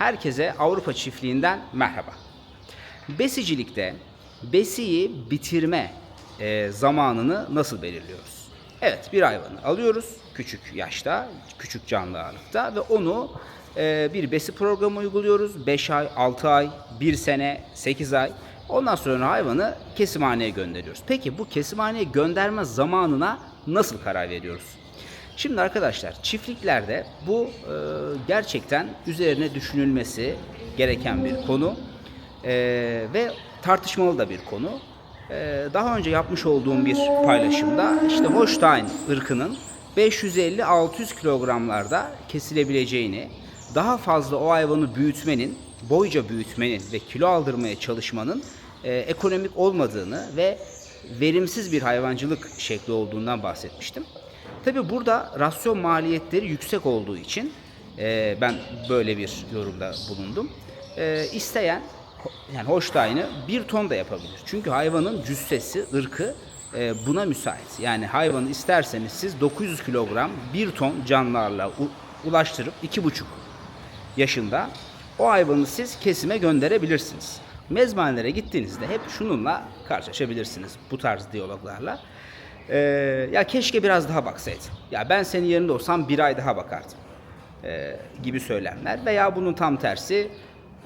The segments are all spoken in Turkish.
Herkese Avrupa Çiftliği'nden merhaba. Besicilikte besiyi bitirme e, zamanını nasıl belirliyoruz? Evet bir hayvanı alıyoruz küçük yaşta, küçük canlı ağırlıkta ve onu e, bir besi programı uyguluyoruz. 5 ay, 6 ay, 1 sene, 8 ay. Ondan sonra hayvanı kesimhaneye gönderiyoruz. Peki bu kesimhaneye gönderme zamanına nasıl karar veriyoruz? Şimdi arkadaşlar çiftliklerde bu e, gerçekten üzerine düşünülmesi gereken bir konu E, ve tartışmalı da bir konu. E, daha önce yapmış olduğum bir paylaşımda işte Holstein ırkının 550-600 kilogramlarda kesilebileceğini, daha fazla o hayvanı büyütmenin, boyca büyütmenin ve kilo aldırmaya çalışmanın e, ekonomik olmadığını ve verimsiz bir hayvancılık şekli olduğundan bahsetmiştim. Tabi burada rasyon maliyetleri yüksek olduğu için e, ben böyle bir yorumda bulundum. E, isteyen yani Holstein'ı bir ton da yapabilir. Çünkü hayvanın cüssesi, ırkı e, buna müsait. Yani hayvanı isterseniz siz 900 kilogram bir ton canlılarla u- ulaştırıp iki buçuk yaşında o hayvanı siz kesime gönderebilirsiniz. Mezbanelere gittiğinizde hep şununla karşılaşabilirsiniz bu tarz diyaloglarla. Ee, ya keşke biraz daha baksaydın. Ya ben senin yerinde olsam bir ay daha bakardım. Ee, gibi söylemler. Veya bunun tam tersi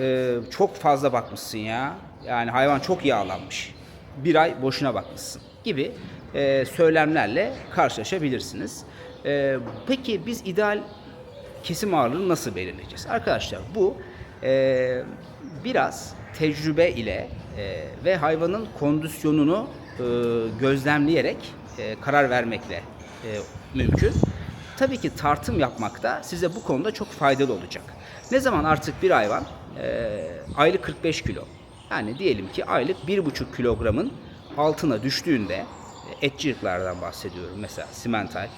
e, çok fazla bakmışsın ya. Yani hayvan çok yağlanmış. Bir ay boşuna bakmışsın gibi e, söylemlerle karşılaşabilirsiniz. E, peki biz ideal kesim ağırlığını nasıl belirleyeceğiz? Arkadaşlar bu e, biraz tecrübe ile e, ve hayvanın kondisyonunu e, gözlemleyerek e, karar vermekle e, mümkün. Tabii ki tartım yapmak da size bu konuda çok faydalı olacak. Ne zaman artık bir hayvan e, aylık 45 kilo yani diyelim ki aylık 1,5 kilogramın altına düştüğünde etçi bahsediyorum. Mesela simental,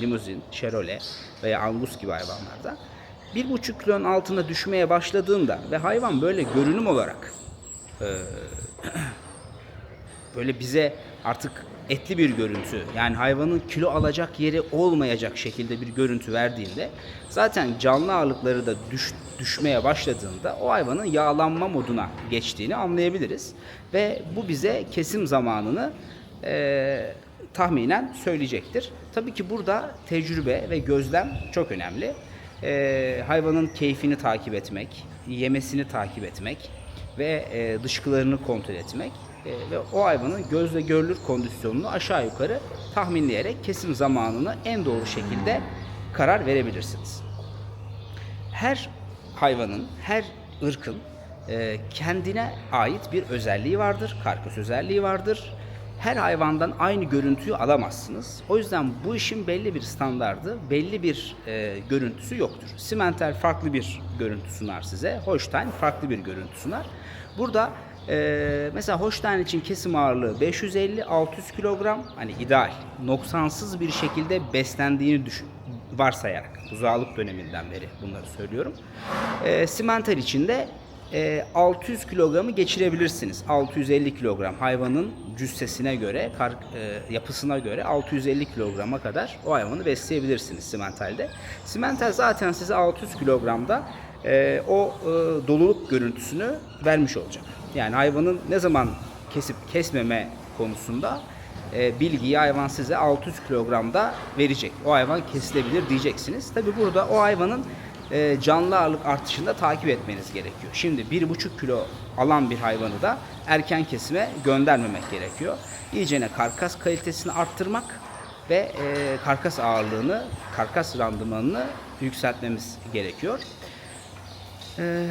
limuzin, şerole veya angus gibi hayvanlarda. 1,5 kilonun altına düşmeye başladığında ve hayvan böyle görünüm olarak böyle bize artık etli bir görüntü yani hayvanın kilo alacak yeri olmayacak şekilde bir görüntü verdiğinde zaten canlı ağırlıkları da düş, düşmeye başladığında o hayvanın yağlanma moduna geçtiğini anlayabiliriz. Ve bu bize kesim zamanını eee, tahminen söyleyecektir. Tabii ki burada tecrübe ve gözlem çok önemli. Eee, hayvanın keyfini takip etmek, yemesini takip etmek ve e, dışkılarını kontrol etmek e, ve o hayvanın gözle görülür kondisyonunu aşağı yukarı tahminleyerek kesim zamanını en doğru şekilde karar verebilirsiniz. Her hayvanın, her ırkın e, kendine ait bir özelliği vardır, karkas özelliği vardır. Her hayvandan aynı görüntüyü alamazsınız. O yüzden bu işin belli bir standardı, belli bir e, görüntüsü yoktur. Simenter farklı bir görüntü sunar size, Holstein farklı bir görüntü sunar. Burada e, mesela Holstein için kesim ağırlığı 550-600 kilogram, hani ideal, noksansız bir şekilde beslendiğini düşün, varsayarak, buzağlık döneminden beri bunları söylüyorum. E, Simenter için de e, 600 kilogramı geçirebilirsiniz. 650 kilogram hayvanın cüssesine göre, kar, e, yapısına göre 650 kilograma kadar o hayvanı besleyebilirsiniz simentalde. Simental zaten size 600 kilogramda e, o e, doluluk görüntüsünü vermiş olacak. Yani hayvanın ne zaman kesip kesmeme konusunda e, bilgiyi hayvan size 600 kilogramda verecek. O hayvan kesilebilir diyeceksiniz. Tabi burada o hayvanın e, canlı ağırlık artışında takip etmeniz gerekiyor. Şimdi 1,5 kilo alan bir hayvanı da erken kesime göndermemek gerekiyor. İyicene karkas kalitesini arttırmak ve e, karkas ağırlığını, karkas randımanını yükseltmemiz gerekiyor. Ee,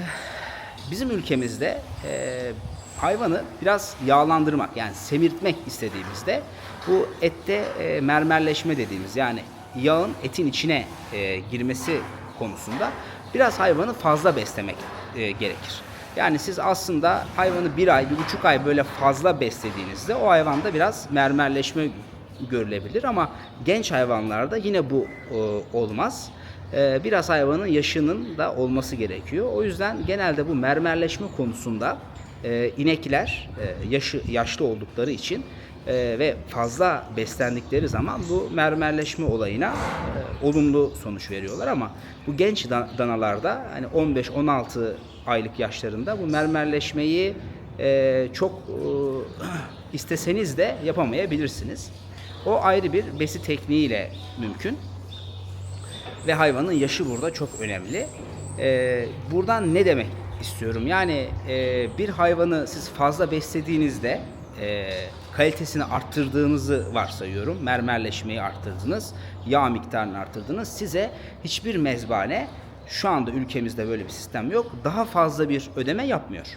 bizim ülkemizde e, hayvanı biraz yağlandırmak yani semirtmek istediğimizde bu ette e, mermerleşme dediğimiz yani yağın etin içine e, girmesi konusunda biraz hayvanı fazla beslemek e, gerekir. Yani siz aslında hayvanı bir ay, bir buçuk ay böyle fazla beslediğinizde o hayvanda biraz mermerleşme görülebilir ama genç hayvanlarda yine bu e, olmaz. E, biraz hayvanın yaşının da olması gerekiyor. O yüzden genelde bu mermerleşme konusunda e, inekler e, yaşı yaşlı oldukları için e, ve fazla beslendikleri zaman bu mermerleşme olayına olumlu sonuç veriyorlar ama bu genç dan- danalarda hani 15-16 aylık yaşlarında bu mermerleşmeyi çok isteseniz de yapamayabilirsiniz. O ayrı bir besi tekniğiyle mümkün ve hayvanın yaşı burada çok önemli. Ee, buradan ne demek istiyorum? Yani e, bir hayvanı siz fazla beslediğinizde e, kalitesini arttırdığınızı varsayıyorum. Mermerleşmeyi arttırdınız, yağ miktarını arttırdınız. Size hiçbir mezbane şu anda ülkemizde böyle bir sistem yok. Daha fazla bir ödeme yapmıyor.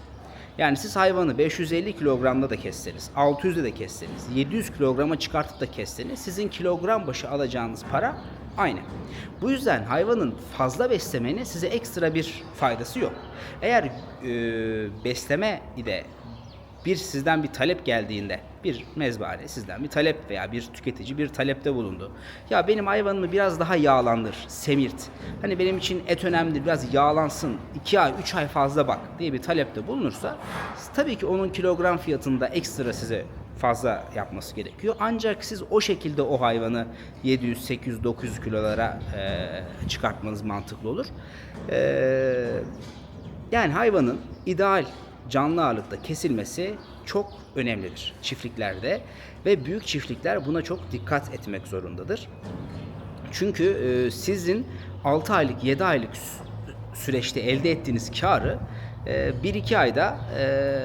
Yani siz hayvanı 550 kilogramda da kesseniz, 600'de de kesseniz, 700 kilograma çıkartıp da kesseniz sizin kilogram başı alacağınız para aynı. Bu yüzden hayvanın fazla beslemenin size ekstra bir faydası yok. Eğer e, besleme ile bir sizden bir talep geldiğinde bir mezbahane sizden bir talep veya bir tüketici bir talepte bulundu. Ya benim hayvanımı biraz daha yağlandır, semirt. Hani benim için et önemli biraz yağlansın, 2 ay 3 ay fazla bak diye bir talepte bulunursa tabii ki onun kilogram fiyatında ekstra size fazla yapması gerekiyor. Ancak siz o şekilde o hayvanı 700, 800, 900 kilolara e, çıkartmanız mantıklı olur. E, yani hayvanın ideal canlı ağırlıkta kesilmesi çok önemlidir çiftliklerde ve büyük çiftlikler buna çok dikkat etmek zorundadır. Çünkü e, sizin 6 aylık 7 aylık sü- süreçte elde ettiğiniz karı 1-2 ayda e,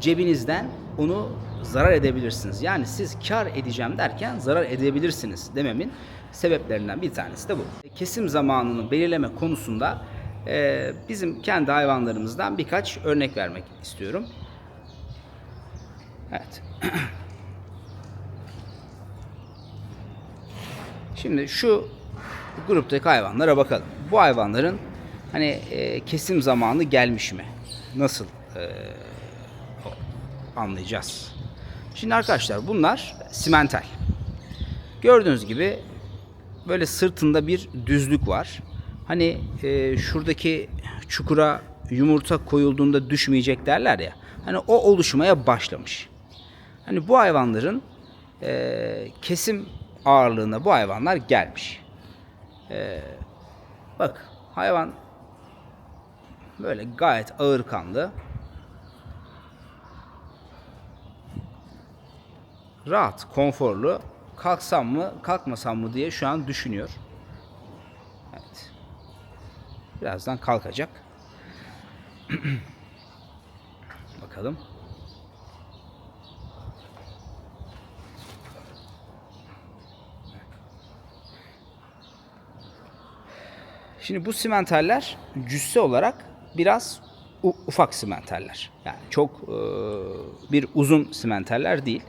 cebinizden onu zarar edebilirsiniz. Yani siz kar edeceğim derken zarar edebilirsiniz dememin sebeplerinden bir tanesi de bu. Kesim zamanını belirleme konusunda e, bizim kendi hayvanlarımızdan birkaç örnek vermek istiyorum. Evet. Şimdi şu gruptaki hayvanlara bakalım. Bu hayvanların hani e, kesim zamanı gelmiş mi? Nasıl e, anlayacağız? Şimdi arkadaşlar bunlar simental. Gördüğünüz gibi böyle sırtında bir düzlük var. Hani e, şuradaki çukura yumurta koyulduğunda düşmeyecek derler ya. Hani o oluşmaya başlamış. Hani bu hayvanların e, kesim ağırlığına bu hayvanlar gelmiş. E, bak hayvan böyle gayet ağır kanlı. Rahat, konforlu. Kalksam mı, kalkmasam mı diye şu an düşünüyor. Evet. Birazdan kalkacak. Bakalım. Şimdi bu simentaller cüsse olarak biraz ufak simentaller. Yani çok e, bir uzun simentaller değil.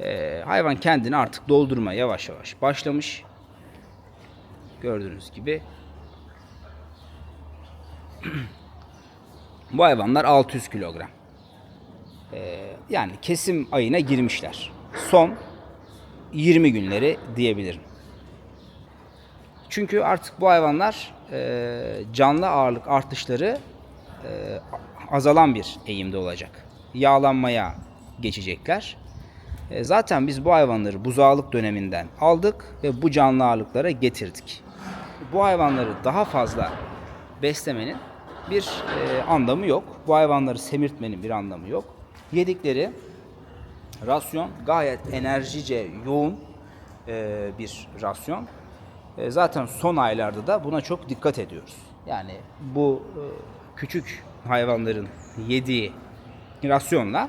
E, hayvan kendini artık doldurma yavaş yavaş başlamış. Gördüğünüz gibi. bu hayvanlar 600 kilogram. E, yani kesim ayına girmişler. Son 20 günleri diyebilirim. Çünkü artık bu hayvanlar e, canlı ağırlık artışları e, azalan bir eğimde olacak. Yağlanmaya geçecekler. E, zaten biz bu hayvanları buzağlık döneminden aldık ve bu canlı ağırlıklara getirdik. Bu hayvanları daha fazla beslemenin bir e, anlamı yok. Bu hayvanları semirtmenin bir anlamı yok. Yedikleri rasyon gayet enerjice yoğun e, bir rasyon. Zaten son aylarda da buna çok dikkat ediyoruz. Yani bu küçük hayvanların yediği rasyonla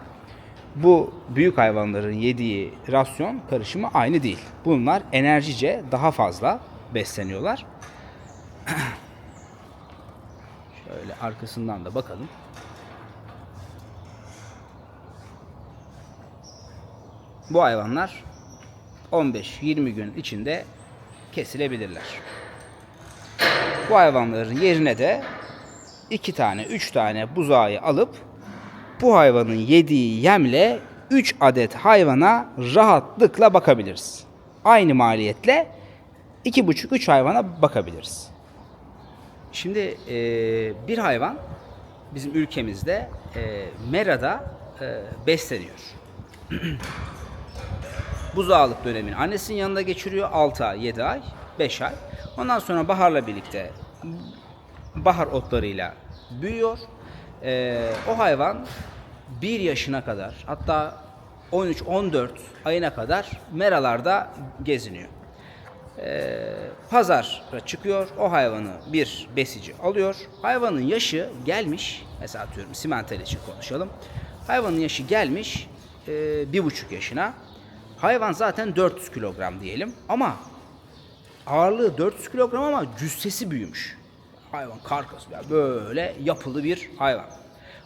bu büyük hayvanların yediği rasyon karışımı aynı değil. Bunlar enerjice daha fazla besleniyorlar. Şöyle arkasından da bakalım. Bu hayvanlar 15-20 gün içinde kesilebilirler. Bu hayvanların yerine de iki tane, üç tane buzağı alıp bu hayvanın yediği yemle 3 adet hayvana rahatlıkla bakabiliriz. Aynı maliyetle 2,5-3 hayvana bakabiliriz. Şimdi e, bir hayvan bizim ülkemizde e, merada e, besleniyor. buzağlık dönemini annesinin yanında geçiriyor 6 ay, 7 ay, 5 ay. Ondan sonra baharla birlikte bahar otlarıyla büyüyor. Ee, o hayvan 1 yaşına kadar hatta 13-14 ayına kadar meralarda geziniyor. Ee, pazara çıkıyor. O hayvanı bir besici alıyor. Hayvanın yaşı gelmiş. Mesela atıyorum simentel için konuşalım. Hayvanın yaşı gelmiş e, bir buçuk yaşına. Hayvan zaten 400 kilogram diyelim ama ağırlığı 400 kilogram ama cüssesi büyümüş. Hayvan karkas ya böyle yapılı bir hayvan.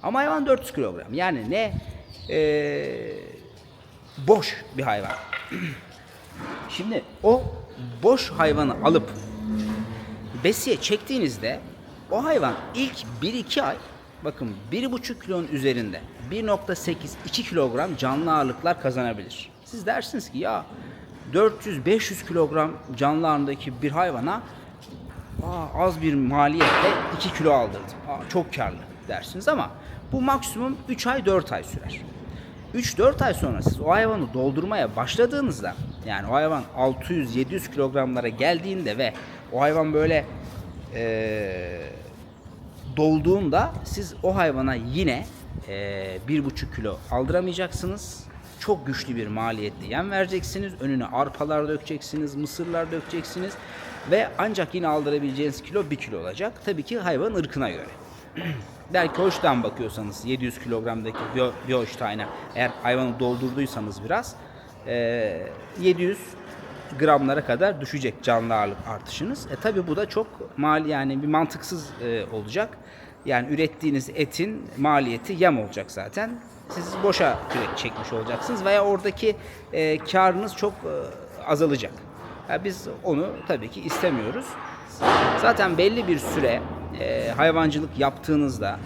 Ama hayvan 400 kilogram. Yani ne e, boş bir hayvan. Şimdi o boş hayvanı alıp besiye çektiğinizde o hayvan ilk 1-2 ay bakın 1,5 kilonun üzerinde 1.8-2 kilogram canlı ağırlıklar kazanabilir. Siz dersiniz ki ya 400-500 kilogram canlı ağırlığındaki bir hayvana Aa, az bir maliyetle 2 kilo aldırdım. Aa, çok karlı dersiniz ama bu maksimum 3 ay 4 ay sürer. 3-4 ay sonra siz o hayvanı doldurmaya başladığınızda yani o hayvan 600-700 kilogramlara geldiğinde ve o hayvan böyle eee dolduğunda siz o hayvana yine bir buçuk kilo aldıramayacaksınız. Çok güçlü bir maliyetli yem vereceksiniz. Önüne arpalar dökeceksiniz, mısırlar dökeceksiniz. Ve ancak yine aldırabileceğiniz kilo bir kilo olacak. Tabii ki hayvanın ırkına göre. Belki Holstein bakıyorsanız 700 kilogramdaki bir Holstein'a eğer hayvanı doldurduysanız biraz eee, 700 gramlara kadar düşecek canlı ağırlık artışınız. E tabi bu da çok mal yani bir mantıksız e, olacak. Yani ürettiğiniz etin maliyeti yem olacak zaten. Siz boşa kürek çekmiş olacaksınız veya oradaki e, karınız çok e, azalacak. Ya biz onu tabii ki istemiyoruz. Zaten belli bir süre e, hayvancılık yaptığınızda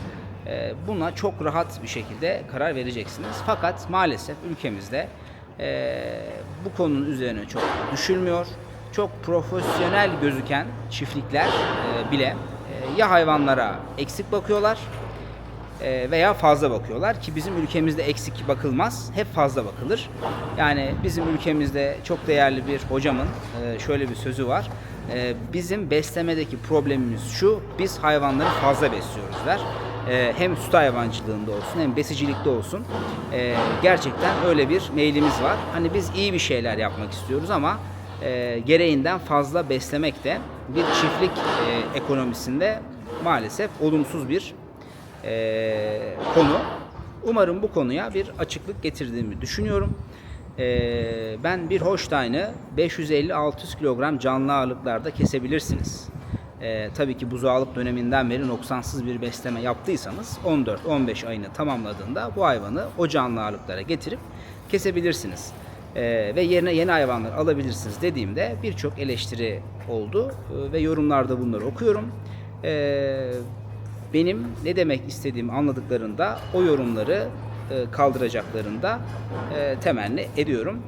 e, buna çok rahat bir şekilde karar vereceksiniz. Fakat maalesef ülkemizde e, bu konunun üzerine çok düşülmüyor. Çok profesyonel gözüken çiftlikler e, bile ya hayvanlara eksik bakıyorlar e, veya fazla bakıyorlar ki bizim ülkemizde eksik bakılmaz, hep fazla bakılır. Yani bizim ülkemizde çok değerli bir hocamın e, şöyle bir sözü var. E, Bizim beslemedeki problemimiz şu, biz hayvanları fazla besliyoruz der. Hem süt hayvancılığında olsun hem besicilikte olsun gerçekten öyle bir meylimiz var. Hani biz iyi bir şeyler yapmak istiyoruz ama gereğinden fazla beslemek de bir çiftlik e, ekonomisinde maalesef olumsuz bir e, konu. Umarım bu konuya bir açıklık getirdiğimi düşünüyorum. E, ben bir Holstein'ı 550-600 kilogram canlı ağırlıklarda kesebilirsiniz. E, tabii ki buzağlık döneminden beri noksansız bir besleme yaptıysanız 14-15 ayını tamamladığında bu hayvanı o canlı ağırlıklara getirip kesebilirsiniz. E, ve yerine yeni hayvanlar alabilirsiniz dediğimde birçok eleştiri oldu E, ve yorumlarda bunları okuyorum. E, benim ne demek istediğimi anladıklarında o yorumları e, kaldıracaklarında e, temenni ediyorum.